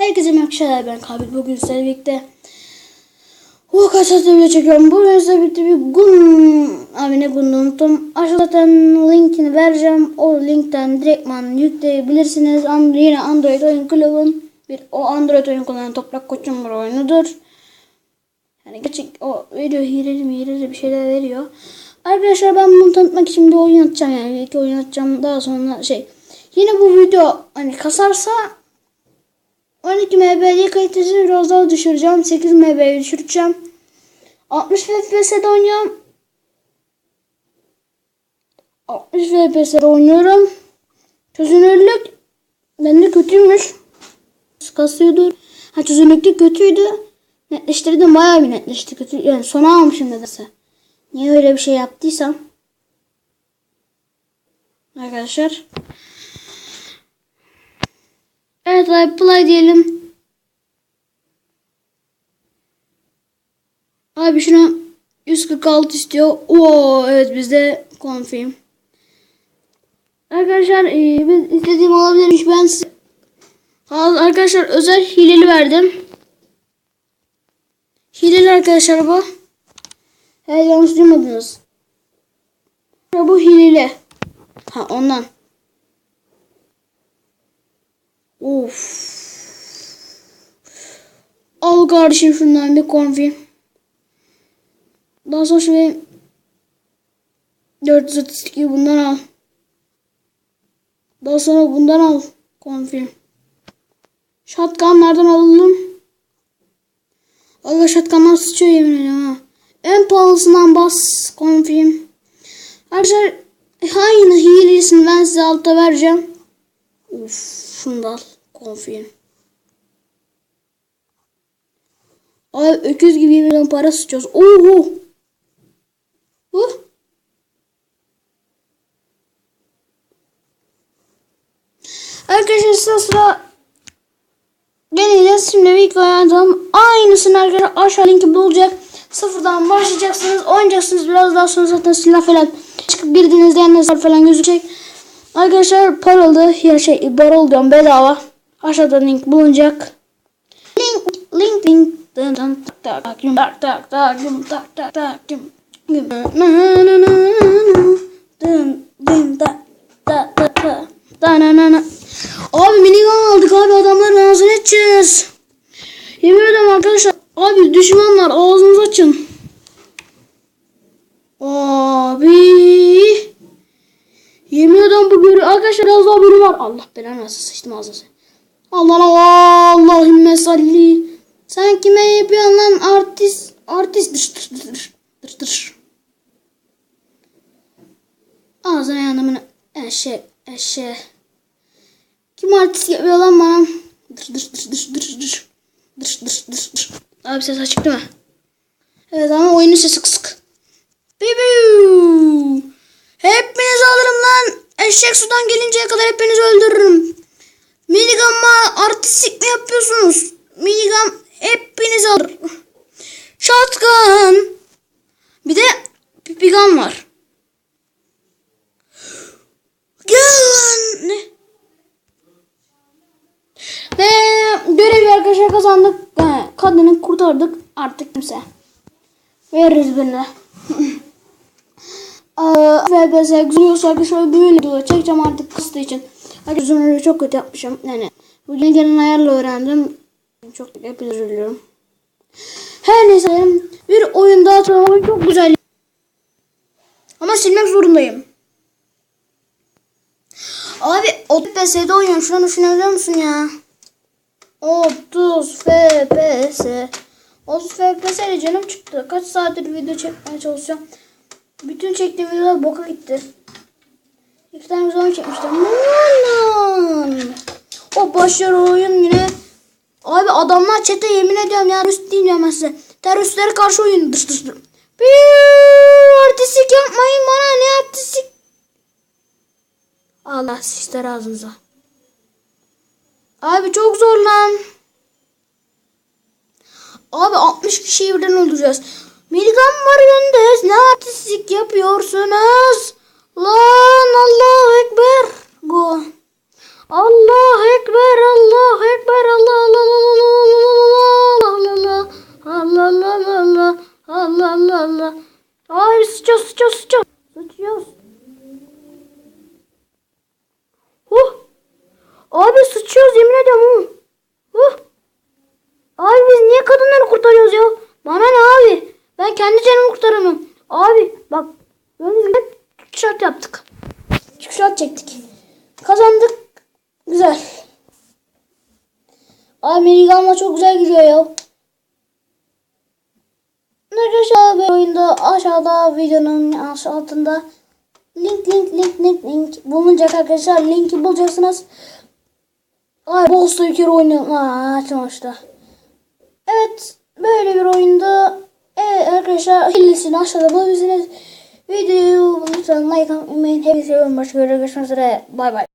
Herkese merhaba arkadaşlar ben Kabil bugün sizlerle birlikte o kaç video çekiyorum. Bugün sizlerle birlikte bir gun abi ne gununu unuttum. Aşağıda zaten linkini vereceğim. O linkten direktman yükleyebilirsiniz. And yine Android oyun kulübün bir o Android oyun kullanan toprak koçum bir oyunudur. Yani gerçek o veriyor hileli mi hileli bir şeyler veriyor. Arkadaşlar ben bunu tanıtmak için bir oyun atacağım yani iki oyun atacağım daha sonra şey. Yine bu video hani kasarsa 12 MB'li kalitesini biraz daha düşüreceğim. 8 MB'yi düşüreceğim. 60 FPS'de oynuyorum. 60 FPS'de oynuyorum. Çözünürlük bende kötüymüş. Kasıyordur. Ha çözünürlük kötüydü. Netleştirdim bayağı bir netleşti. Kötü. Yani sona almışım nedense. Niye öyle bir şey yaptıysam. Arkadaşlar. Abi play diyelim. Abi şuna 146 istiyor. Oo evet bizde confirm. Arkadaşlar e, ben istediğim olabilirmiş. Ben size- arkadaşlar özel hileli verdim. Hileli arkadaşlar bu. Evet yanlış duymadınız. Bu hileli. Ha ondan. Of. Al kardeşim şundan bir konfi. Daha sonra şöyle 432 bundan al. Daha sonra bundan al konfi. Shotgunlardan alalım. Allah shotgunlar sıçıyor yemin ediyorum ha. En pahalısından bas konfi. Arkadaşlar aynı hilesini ben size altta vereceğim. Uf, şunu da al. Confirm. Ay öküz gibi yemin para sıçıyoruz. Oho. Uh. Arkadaşlar sıra sıra deneyeceğiz. Şimdi ilk oynadım. Aynısını arkadaşlar aşağı linki bulacak. Sıfırdan başlayacaksınız. Oynayacaksınız. Biraz daha sonra zaten silah falan çıkıp girdiğinizde yanınızda falan gözükecek. Arkadaşlar paralı ya şey barol diyorum bedava. Aşağıda link bulunacak. Link link link dın dın tak tak yum tak tak tak yum tak tak tak yum yum na na na na dın dın tak tak tak tak da na na na Abi minigun aldık abi adamların ağzını edeceğiz. Yemin ederim arkadaşlar abi düşmanlar ağzınızı açın. Abi Yemin ederim bu görü arkadaşlar biraz daha bölüm var. Allah belanı versin sıçtım ağzına. Allah Allah Allahümme salli. Sen kime yapıyorsun lan artist? Artist dır dır dır dır dır. Ağzına yanımını eşe eşe. Kim artist yapıyor lan bana? Dır dır dır dır dır dır. Dır dır dır dır. Abi ses açık değil mi? Evet ama oyunun sesi kısık. Hepinizi alırım lan. Eşek sudan gelinceye kadar hepinizi öldürürüm. Artistik mi yapıyorsunuz? Minigun hepinizi alır. Shotgun. Bir de pipigun var. Gel lan. Ne? Ve görevi arkadaşlar kazandık. Kadını kurtardık. Artık kimse. Veririz birine. FPS güzel arkadaşlar böyle video çekeceğim artık kıstığı için. Arkadaşlar öyle çok kötü yapmışım. Yani bugün gelen ayarla öğrendim. Çok hepiniz özür diliyorum. Her neyse bir oyun daha çok güzel. Ama silmek zorundayım. Abi 30 FPS'de oynuyorum. Şunu düşünebiliyor musun ya? 30 FPS. 30 FPS ile canım çıktı. Kaç saattir video çekmeye çalışıyorum. Bütün çektiğim videolar boka gitti. Tane video çekmiştim. Aman. O başarı oyun yine. Abi adamlar çete yemin ediyorum ya. Terörist değil ben size. Teröristlere karşı oyun. Dış dış. Biiii, Artistik yapmayın bana ne artistik. Allah sizler ağzınıza. Abi çok zor lan. Abi 60 kişiyi birden öldüreceğiz. Miligram var önünde. Ne artistlik yapıyorsunuz? Lan Allahu Ekber. Go. Allahu Ekber, Allahu Ekber, Allah Allah Allah Allah Allah Allah Allah Allah Allah Allah Allah Hayır sıçacağız, sıçacağız, sıçacağız. Sıçacağız. Huh. Abi sıçıyoruz yemin ediyorum. Huh. Abi biz niye kadınları kurtarıyoruz ya? Bana ne Abi Minigun'la çok güzel gidiyor ya. Arkadaşlar bu oyunda aşağıda videonun altında link link link link link bulunacak arkadaşlar. Linki bulacaksınız. Ay Boss'la bir kere oynayalım. Aa açmamıştı. Evet böyle bir oyunda evet arkadaşlar hilesini aşağıda bulabilirsiniz. Videoyu lütfen like atmayı unutmayın. Hepinizi seviyorum. Başka görüşmek üzere. Bay bay.